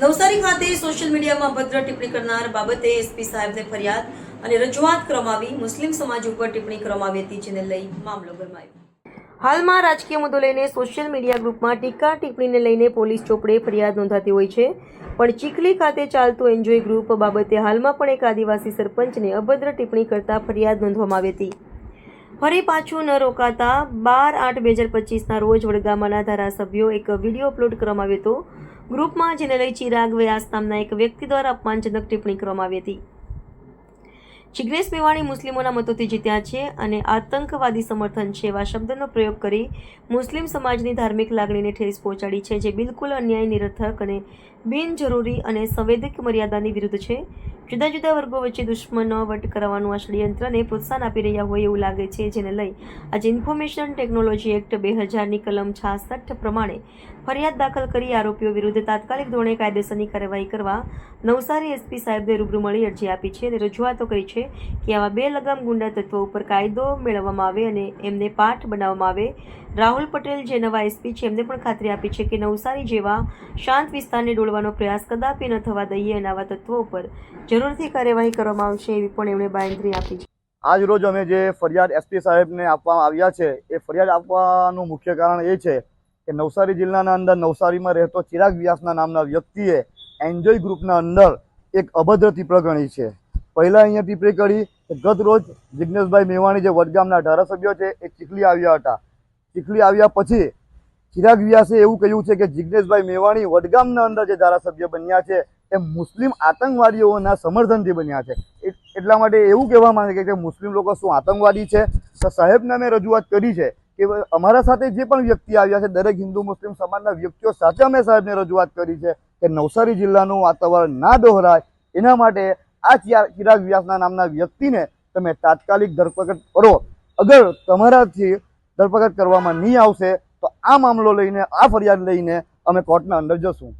નવસારી ખાતે સોશિયલ મીડિયામાં અભદ્ર ટિપ્પણી કરનાર બાબતે એસપી સાહેબને ફરિયાદ અને રજૂઆત કરવામાં મુસ્લિમ સમાજ ઉપર ટિપ્પણી કરવામાં આવી હતી, જેને લઈ મામલો ગરમાયો. હાલમાં રાજકીય મુદ્દો લઈને સોશિયલ મીડિયા ગ્રુપમાં ટીકા ટિપ્પણીને લઈને પોલીસ ચોપડે ફરિયાદ નોંધાતી હોય છે. પણ ચીખલી ખાતે ચાલતું એન્જોય ગ્રુપ બાબતે હાલમાં પણ એક આદિવાસી સરપંચને અભદ્ર ટિપ્પણી કરતા ફરિયાદ નોંધવામાં આવી હતી. ફરી પાછું ન રોકાતા બાર આઠ બે હજાર પચીસના રોજ વડગામાના ધારાસભ્યો એક વીડિયો અપલોડ કરવામાં આવ્યો હતો. ગ્રુપમાં જેને લઈ ચિરાગ વ્યાસ નામના એક વ્યક્તિ દ્વારા અપમાનજનક ટિપ્પણી કરવામાં આવી હતી. જિગ્નેશ મેવાણી મુસ્લિમોના મતોથી જીત્યા છે અને આતંકવાદી સમર્થન છે એવા શબ્દનો પ્રયોગ કરી મુસ્લિમ સમાજની ધાર્મિક લાગણીને ઠેસ પહોંચાડી છે, જે બિલકુલ અન્યાય, નિરર્થક અને બિનજરૂરી અને સંવેદક મર્યાદાની વિરુદ્ધ છે. જુદા જુદા વર્ગો વચ્ચે દુશ્મનાવટ કરવાનું આ ષડયંત્રને પ્રોત્સાહન આપી રહ્યા હોય એવું લાગે છે, જેને લઈ આજે ઇન્ફોર્મેશન ટેકનોલોજી એક્ટ બે હજારની કલમ છાસઠ પ્રમાણે ફરિયાદ દાખલ કરી આરોપીઓ વિરુદ્ધ તાત્કાલિક ધોરણે કાયદેસરની કાર્યવાહી કરવા નવસારી એસપી સાહેબને રૂબરૂ મળી અરજી આપી છે અને રજૂઆતો કરી છે કે આવા બે લગામ ગુંડા તત્વો ઉપર કાયદો મેળવવામાં આવે અને એમને પાઠ બનાવવામાં આવે. રાહુલ પટેલ, જે નવા એસપી છે, એમને પણ ખાતરી આપી છે કે નવસારી જેવા શાંત વિસ્તારને ડોળવાનો પ્રયાસ કદાપી ન થવા દઈએ અને આવા તત્વો ઉપર જરૂરથી કાર્યવાહી કરવામાં આવશે એવી પણ એમણે બાંયધરી આપી છે. આજ રોજ અમે જે ફરિયાદ એસપી સાહેબને આપવા આવ્યા છે, એ ફરિયાદ આપવાનું મુખ્ય કારણ એ છે કે નવસારી જિલ્લાના અંદર નવસારીમાં રહેતો ચિરાગ વ્યાસના નામના વ્યક્તિએ એન્જોય ગ્રુપના અંદર એક અભદ્ર ટિપ્પણી ગણી છે. પહેલાં અહીંયા ટિપ્પણી કરી ગત રોજ જિજ્ઞેશભાઈ મેવાણી જે વડગામના ધારાસભ્યો છે, એ ચીખલી આવ્યા હતા. ચીખલી આવ્યા પછી ચિરાગ વ્યાસે એવું કહ્યું છે કે જિજ્ઞેશભાઈ મેવાણી વડગામના અંદર જે ધારાસભ્ય બન્યા છે એ મુસ્લિમ આતંકવાદીઓના સમર્થનથી બન્યા છે. એટલા માટે એવું કહેવા માંગે કે મુસ્લિમ લોકો શું આતંકવાદી છે? સાહેબને અમે રજૂઆત કરી છે કે અમારા સાથે જે પણ વ્યક્તિ આવ્યા છે, દરેક હિન્દુ, મુસ્લિમ સમાજના વ્યક્તિઓ સાથે અમે સાહેબને રજૂઆત કરી છે કે નવસારી જિલ્લાનું વાતાવરણ ના દોહરાય. એના માટે આ ચિરા- ચિરાગ વ્યાસના નામના વ્યક્તિને તમે તાત્કાલિક ધરપકડ કરો. અગર તમારાથી ધરપકડ કરવામાં નહીં આવશે, તો આ મામલો લઈને, આ ફરિયાદ લઈને અમે કોર્ટના અંદર જશું.